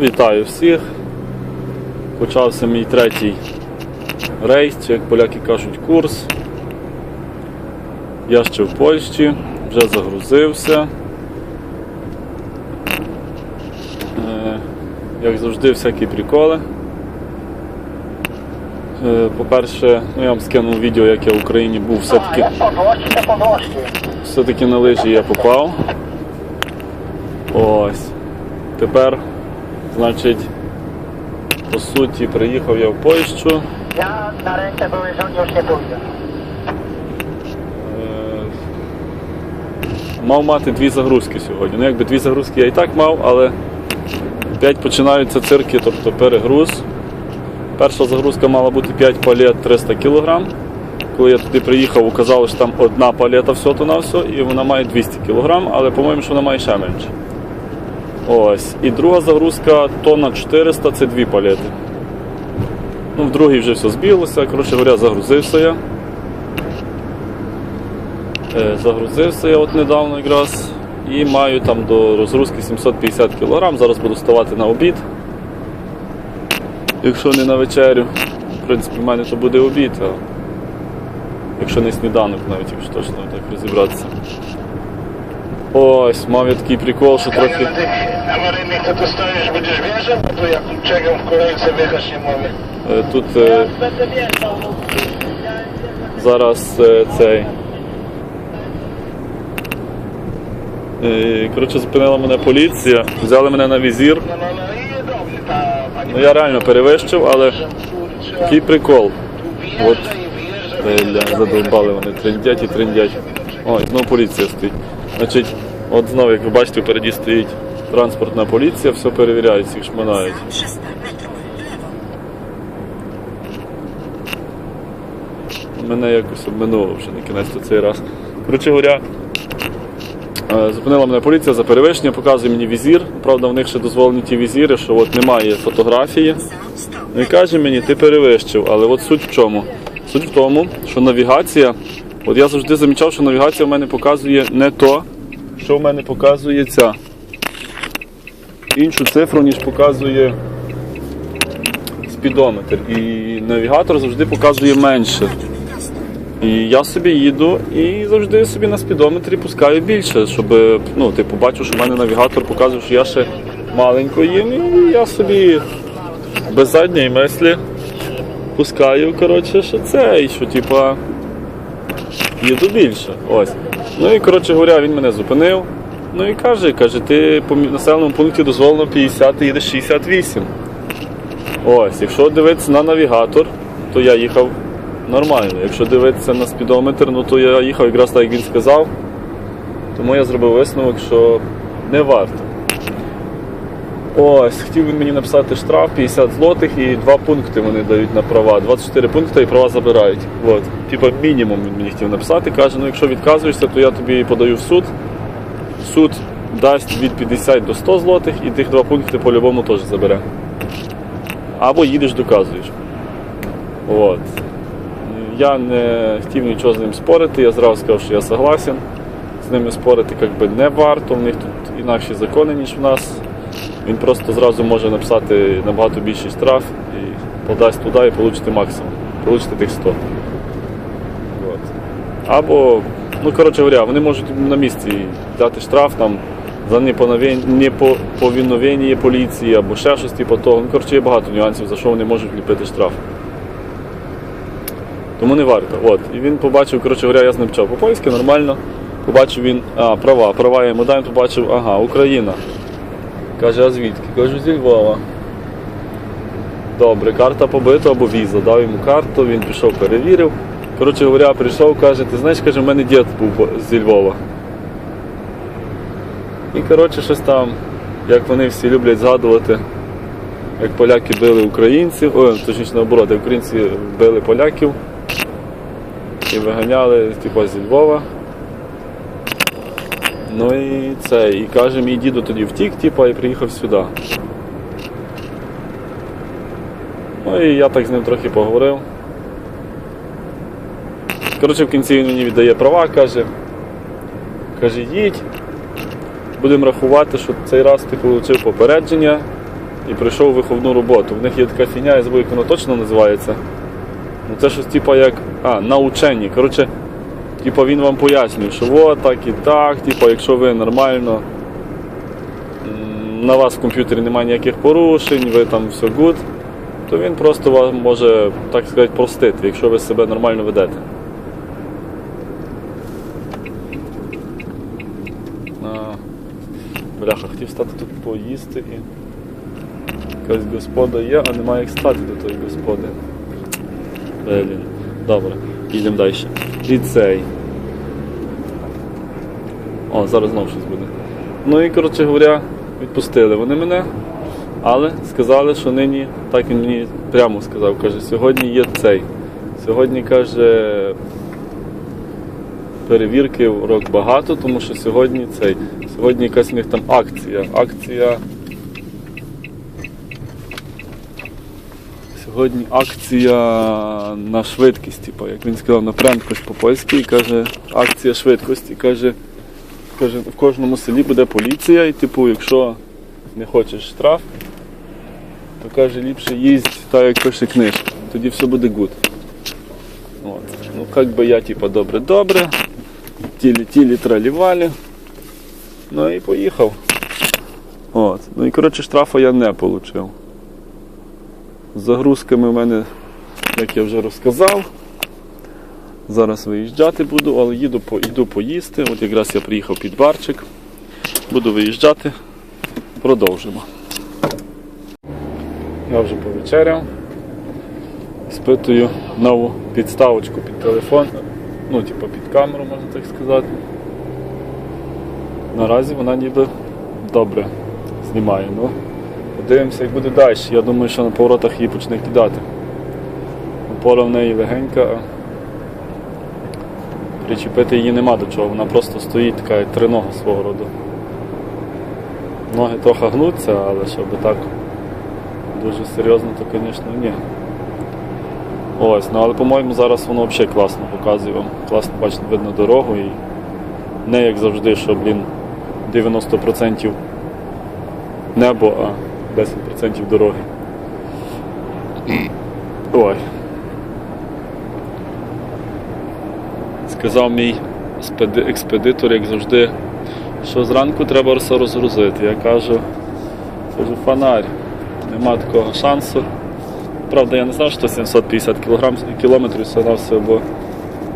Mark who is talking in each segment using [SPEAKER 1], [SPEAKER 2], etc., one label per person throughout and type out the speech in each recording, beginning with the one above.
[SPEAKER 1] Вітаю всіх. Почався мій третій рейс, чи як поляки кажуть, курс. Я ще в Польщі, вже загрузився. Е, Як завжди, всякі приколи. Е, По-перше, ну, я вам скинув відео, як я в Україні був все-таки. Все-таки на лижі я попав. Ось. Тепер, значить, по суті, приїхав я в Польщу.
[SPEAKER 2] Ja na rękę były żonie już nie pójdę.
[SPEAKER 1] Мав мати дві загрузки сьогодні. Ну, якби дві загрузки я і так мав, але опять починаються цирки, тобто перегруз. Перша загрузка мала бути 5 палет 300 кг. Коли я туди приїхав, оказалось, що там одна палета все то на все, і вона має 200 кг, але по-моєму, що вона має ще менше. Ось. І друга загрузка тонна 400 це дві палети. Ну, в другій вже все збіглося. Коротше говоря, загрузився я. Е, Загрузився я от недавно якраз і маю там до розгрузки 750 кг. Зараз буду ставати на обід. Якщо не на вечерю. В принципі, в мене то буде обід, а якщо не сніданок, навіть якщо точно так розібратися. Ось, мав я такий прикол, що трохи.
[SPEAKER 3] Będziesz wjeżdżał, bo tu jak czekam w kolejce wjechać nie mogę.
[SPEAKER 1] Е, Тут е, зараз е, цей. Коротше, зупинила мене поліція, взяли мене на візір.
[SPEAKER 3] Dobrze ta pani.
[SPEAKER 1] Ну я реально перевищив, але який прикол. От задовбали вони, триндять і триндять. Ой, знову поліція стоїть. Значить, от знову, як ви бачите, впереді стоїть транспортна поліція, все перевіряють, всіх шманають.
[SPEAKER 4] 300 metrów w lewo.
[SPEAKER 1] Мене якось обминуло вже на кінець цей раз. Коротше говоря, е, зупинила мене поліція за перевищення, показує мені візір. Правда, в них ще дозволені ті візіри, що от немає фотографії. Ну і каже мені, ти перевищив, але от суть в чому? Суть в тому, що навігація, от я завжди замічав, що навігація в мене показує не то, що в мене показує ця. Іншу цифру, ніж показує спідометр. І навігатор завжди показує менше. І я собі їду і завжди собі на спідометрі пускаю більше, щоб ну, типу, бачу, що в мене навігатор показує, що я ще маленько їм, і я собі без задньої мислі пускаю, коротше, що це, і що типа їду більше. Ось. Ну і коротше говоря, він мене зупинив. Ну і каже, каже, ти по населеному пункті дозволено 50, ти їдеш 68. Ось, якщо дивитися на навігатор, то я їхав нормально. Якщо дивитися на спідометр, ну то я їхав якраз так, як він сказав. Тому я зробив висновок, що не варто. Ось, хотів він мені написати штраф 50 злотих і два пункти вони дають на права. 24 пункти і права забирають. От. Типа мінімум він мені хотів написати. Каже, ну якщо відказуєшся, то я тобі подаю в суд. Суд дасть від 50 до 100 злотих і тих два пункти по-любому теж забере. Або їдеш, доказуєш. От. Я не хотів нічого з ним спорити, я зразу сказав, що я согласен. З ними спорити як би, не варто, в них тут інакші закони, ніж в нас. Він просто зразу може написати набагато більший штраф і подасть туди і получити максимум. Получити тих 100. От. Або, ну коротше говоря, вони можуть на місці дати штраф там за неповиновен- неповиновення поліції або ще щось типу того. Ну, коротше, є багато нюансів, за що вони можуть ліпити штраф. Тому не варто. От. І він побачив, коротше говоря, я з ним почав по-польськи, нормально. Побачив він, а, права, права я йому дам, побачив, ага, Україна. Каже, а звідки? Кажу, зі Львова. Добре, карта побита або віза. Дав йому карту, він пішов, перевірив. Коротше говоря, прийшов, каже, ти знаєш, каже, в мене дід був зі Львова. І коротше щось там, як вони всі люблять згадувати, як поляки били українців, о, точніше наоборот, як українці били поляків і виганяли типу, зі Львова. Ну і це, і каже, мій дідо тоді втік, типу, і приїхав сюди. Ну і я так з ним трохи поговорив. Коротше, в кінці він мені віддає права, каже. Каже, їдь, будемо рахувати, що цей раз ти отримав попередження, і прийшов у виховну роботу. В них є така фіня, я забув, як воно точно називається. Ну це щось типу як. А, научені. Коротше, типу він вам пояснює, що от так і так, типу, якщо ви нормально, на вас в комп'ютері немає ніяких порушень, ви там все good, то він просто вам може, так сказати, простити, якщо ви себе нормально ведете. Бляха, хотів стати тут поїсти і. Якась господа є, а немає як стати до тої господи. Блін. Добре, їдемо далі. Ліцей. О, зараз знову щось буде. Ну і, коротше говоря, відпустили вони мене, але сказали, що нині, так він мені прямо сказав, каже, сьогодні є цей. Сьогодні каже. Перевірки урок багато, тому що сьогодні цей. Сьогодні якась у них там акція. Акція. Сьогодні акція на швидкість, типу, як він сказав, на прędkość по-польськи, і каже, акція швидкості. Каже, каже, в кожному селі буде поліція, і типу, якщо не хочеш штраф, то каже, ліпше їздь так, як пише книжка. Тоді все буде гуд. От. Ну, як би я, типу, добре-добре, тілі-тілі тралівалі. Ну і поїхав. От. Ну і коротше штрафа я не отримав. Загрузками в мене, як я вже розказав. Зараз виїжджати буду, але їду по, йду поїсти. От якраз я приїхав під барчик. Буду виїжджати. Продовжимо. Я вже повечеряв. Спитую нову підставочку під телефон. Ну, типу під камеру, можна так сказати. Наразі вона ніби добре знімає. Ну, Подивимося, як буде далі. Я думаю, що на поворотах її почне кидати. Опора в неї легенька, причепити її нема до чого, вона просто стоїть така тринога свого роду. Ноги трохи гнуться, але щоб так дуже серйозно, то звісно ні. Ось, ну але по-моєму зараз воно взагалі класно показує вам. Класно бачите, видно дорогу і не як завжди, що, блін, 90% небо, а 10% дороги. Ой. Сказав мій експедитор, як завжди, що зранку треба все розгрузити. Я кажу, кажу, фонарь, нема такого шансу. Правда, я не знав, що 750 кілограм, кілометрів все на все, бо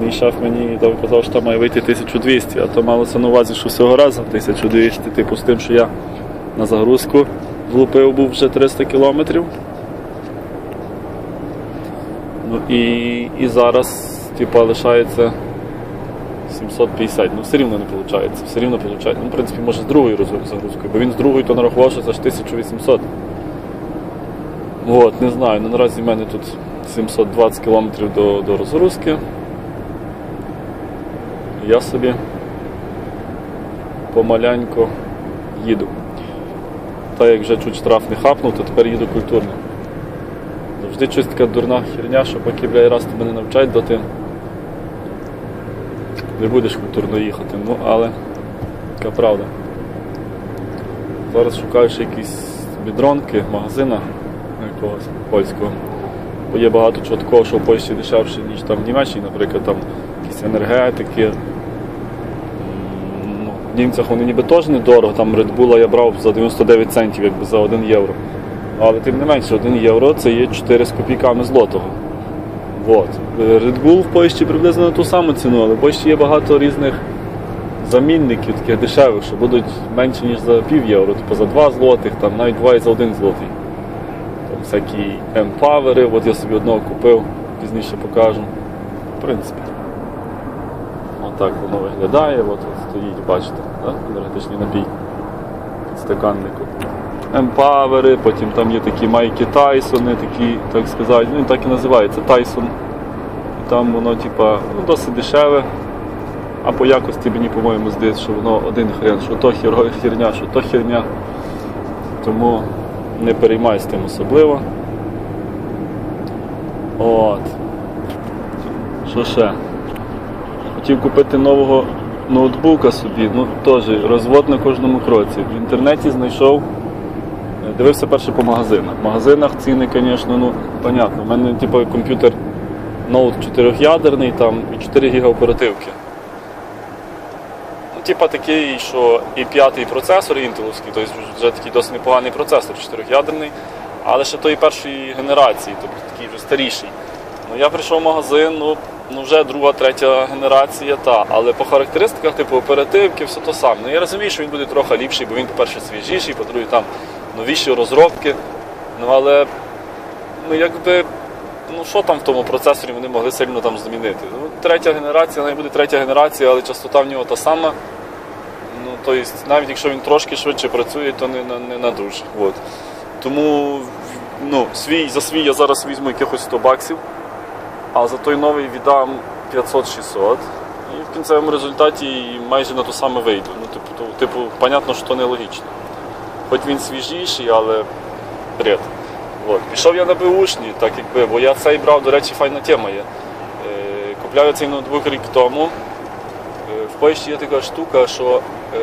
[SPEAKER 1] мій шеф мені казав, що там має вийти 1200, а то малося на увазі, що всього разу 1200, типу з тим, що я на загрузку влупив був вже 300 кілометрів. Ну і, і зараз типу, лишається 750. Ну все рівно не виходить. Все рівно виходить. Ну, в принципі, може з другою загрузкою, бо він з другою то нарахував, що це ж 1800. От, не знаю, ну наразі в мене тут 720 кілометрів до, до розгрузки. Я собі помалянько їду. Та як вже чуть штраф не хапнув, то тепер їду культурно. Завжди щось така дурна херня, що поки бля, раз тебе не навчать, до ти не будеш культурно їхати. Ну, але така правда. Зараз шукаю ще якісь бідронки, магазина якогось польського. Бо є багато чого такого, що в Польщі дешевше, ніж там в Німеччині, наприклад, там якісь енергетики. В німцях вони ніби теж недорого, там Red Bull я брав за 99 центів, якби за 1 євро. Але тим не менше, 1 євро це є 4 з копійками злотого. Вот. Red Bull в Польщі приблизно на ту саму ціну, але в Польщі є багато різних замінників, таких дешевих, що будуть менше, ніж за пів євро, тобто за 2 злотих, там навіть 2 і за 1 злотий. Там всякі емпавери, от я собі одного купив, пізніше покажу. В принципі. Отак воно виглядає, от, стоїть, бачите, да? енергетичний напій під стаканнику. Емпавери, потім там є такі майки Тайсони, такі, так сказати, ну так і називається Тайсон. І там воно типа, ну, досить дешеве. А по якості мені, по-моєму, здається, що воно один хрен, що то хер- херня, що то херня. Тому не переймайся тим особливо. От. Що ще? Хотів купити нового ноутбука собі, ну теж розвод на кожному кроці. В інтернеті знайшов Дивився перше по магазинах. В магазинах ціни, звісно, ну, понятно. У мене типу, комп'ютер ноут 4-ядерний там, і 4 ГБ оперативки. Ну, типа такий, що і п'ятий процесор інтеловський, тобто вже такий досить непоганий процесор, 4-ядерний, але ще тої першої генерації, тобто такий вже старіший. Ну, я прийшов в магазин, ну, ну вже друга, третя генерація, та. Але по характеристиках, типу оперативки, все то саме. Ну я розумію, що він буде трохи ліпший, бо він, по-перше, свіжіший, по-друге, там новіші розробки. Ну але ну якби. Ну що там в тому процесорі вони могли сильно там змінити? Ну, третя генерація, вона буде третя генерація, але частота в нього та сама. Ну, тобто, навіть якщо він трошки швидше працює, то не, на- не на дуже. От. Тому ну, свій, за свій я зараз візьму якихось 100 баксів, а за той новий віддам 500-600. І в кінцевому результаті майже на то саме вийду. Ну, типу, то, типу, понятно, що то нелогічно. Хоч він свіжіший, але бред. От. Пішов я на беушні, так якби, бо я цей брав, до речі, файна тема є. Е, купляв цей ноутбук рік тому. Е, в Польщі є така штука, що е,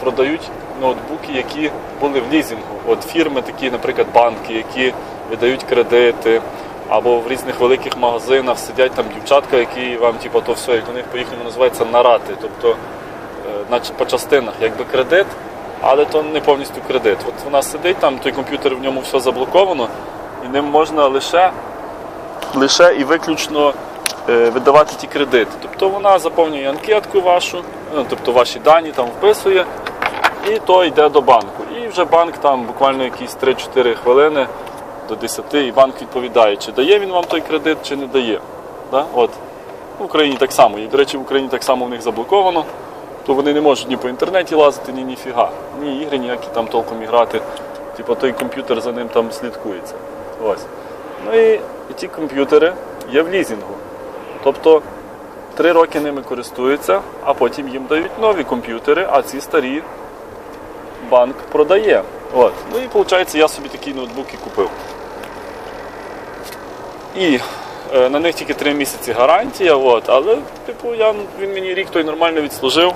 [SPEAKER 1] продають ноутбуки, які були в лізінгу. От фірми, такі, наприклад, банки, які видають кредити, або в різних великих магазинах сидять там дівчатка, які вам, типу, то все, як у них по-їхньому називається нарати. Тобто, е, по частинах, якби кредит, але то не повністю кредит. От вона сидить там, той комп'ютер в ньому все заблоковано, і ним можна лише, лише і виключно е, видавати ті кредити. Тобто вона заповнює анкетку вашу, ну, тобто ваші дані там вписує, і то йде до банку. І вже банк там буквально якісь 3-4 хвилини до 10, і банк відповідає, чи дає він вам той кредит, чи не дає. Да? От. В Україні так само. І, до речі, в Україні так само в них заблоковано, то вони не можуть ні по інтернеті лазити, ні ніфіга. Ні ігри ніякі там толком і грати. Типу той комп'ютер за ним там слідкується. Ось. Ну і, і ті комп'ютери є в лізінгу. Тобто три роки ними користуються, а потім їм дають нові комп'ютери, а ці старі банк продає. От. Ну і виходить, я собі такі ноутбуки купив. І е, на них тільки 3 місяці гарантія, от, але типу, я, він мені рік той нормально відслужив.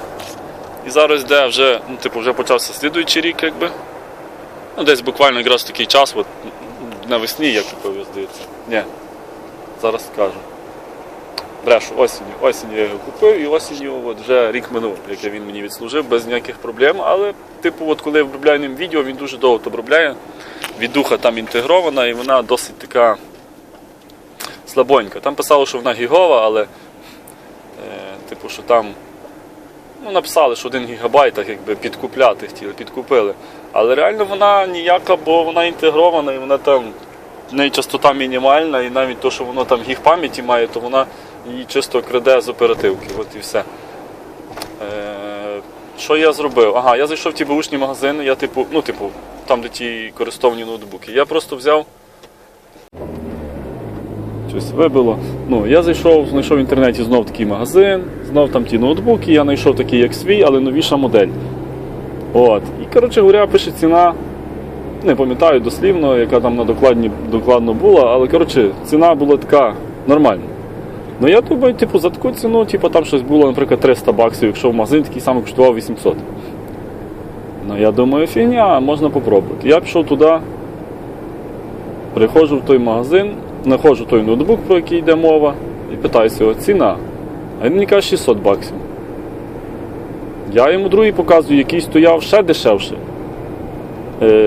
[SPEAKER 1] І зараз де вже, ну, типу, вже почався слідуючий рік, якби. Ну, десь буквально якраз такий час, от, навесні я купив, здається. Ні, зараз скажу. Брешу, осінню. Осінню я його купив і осінню от вже рік минув, як він мені відслужив, без ніяких проблем. Але, типу, от коли я обробляю ним відео, він дуже довго обробляє. Відуха там інтегрована і вона досить така слабонька. Там писало, що вона гігова, але е, типу, що там ну, написали, що 1 гігабайт, так якби підкупляти хотіли, підкупили. Але реально вона ніяка, бо вона інтегрована і вона там в неї частота мінімальна, і навіть то, що воно там гіг пам'яті має, то вона її чисто краде з оперативки. От і все. Е, що я зробив? Ага, я зайшов в ті бушні магазини, я типу, ну, типу, там, де ті користовані ноутбуки. Я просто взяв. Щось вибило. Ну, я зайшов, знайшов в інтернеті знов такий магазин, знов там ті ноутбуки, я знайшов такий, як свій, але новіша модель. От. І, коротше говоря, пише ціна. Не пам'ятаю дослівно, яка там на докладні докладно була, але коротше, ціна була така нормальна. Ну я думаю, типу, за таку ціну, типу, там щось було, наприклад, 300 баксів, якщо в магазин такий самий коштував 800. Ну я думаю, фігня, можна попробувати. Я пішов туди, приходжу в той магазин, знаходжу той ноутбук, про який йде мова, і питаюся його ціна. А він мені каже 600 баксів. Я йому другий показую, який стояв ще дешевше.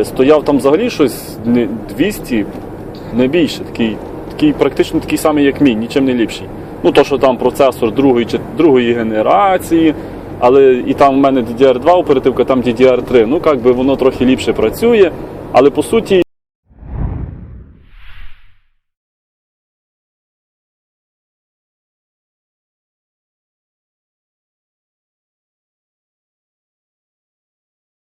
[SPEAKER 1] Стояв там взагалі щось 200, не більше. Такий, такий, практично такий самий, як мій, нічим не ліпший. Ну, то, що там процесор другої, чи- другої генерації, але і там в мене DDR2 оперативка, там DDR3. Ну, як би воно трохи ліпше працює. Але по суті,